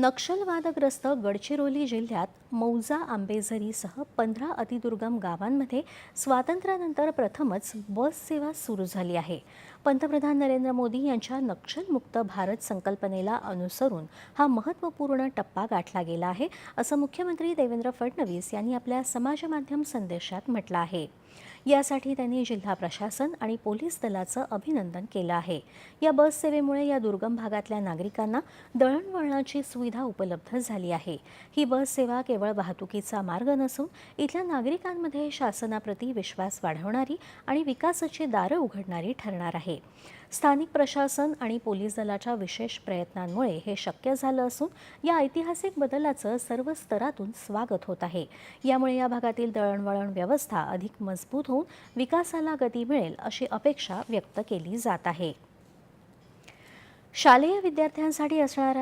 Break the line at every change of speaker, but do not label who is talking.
नक्षलवादग्रस्त गडचिरोली जिल्ह्यात मौजा आंबेझरीसह पंधरा अतिदुर्गम गावांमध्ये स्वातंत्र्यानंतर प्रथमच बस सेवा सुरू झाली आहे. पंतप्रधान नरेंद्र मोदी यांच्या नक्षलमुक्त भारत संकल्पनेला अनुसरून हा महत्त्वपूर्ण टप्पा गाठला गेला आहे असं मुख्यमंत्री देवेंद्र फडणवीस यांनी आपल्या समाजमाध्यम संदेशात म्हटलं आहे. यासाठी त्यांनी जिल्हा प्रशासन आणि पोलीस दलाचं अभिनंदन केलं आहे. या बस सेवेमुळे या दुर्गम भागातल्या नागरिकांना दळणवळणाची सुविधा उपलब्ध झाली आहे. ही बस सेवा केवळ वाहतुकीचा मार्ग नसून इथल्या नागरिकांमध्ये शासनाप्रती विश्वास वाढवणारी आणि विकासाची दारं उघडणारी ठरणार आहे. स्थानिक प्रशासन आणि पोलीस दलाच्या विशेष प्रयत्नांमुळे हे शक्य झालं असून या ऐतिहासिक बदलाचं सर्व स्तरातून स्वागत होत आहे. यामुळे या भागातील दळणवळण व्यवस्था अधिक मजबूत होऊन विकासाला गती मिळेल अशी अपेक्षा व्यक्त केली जात आहे. शालेय विद्यार्थ्यांसाठी असणारा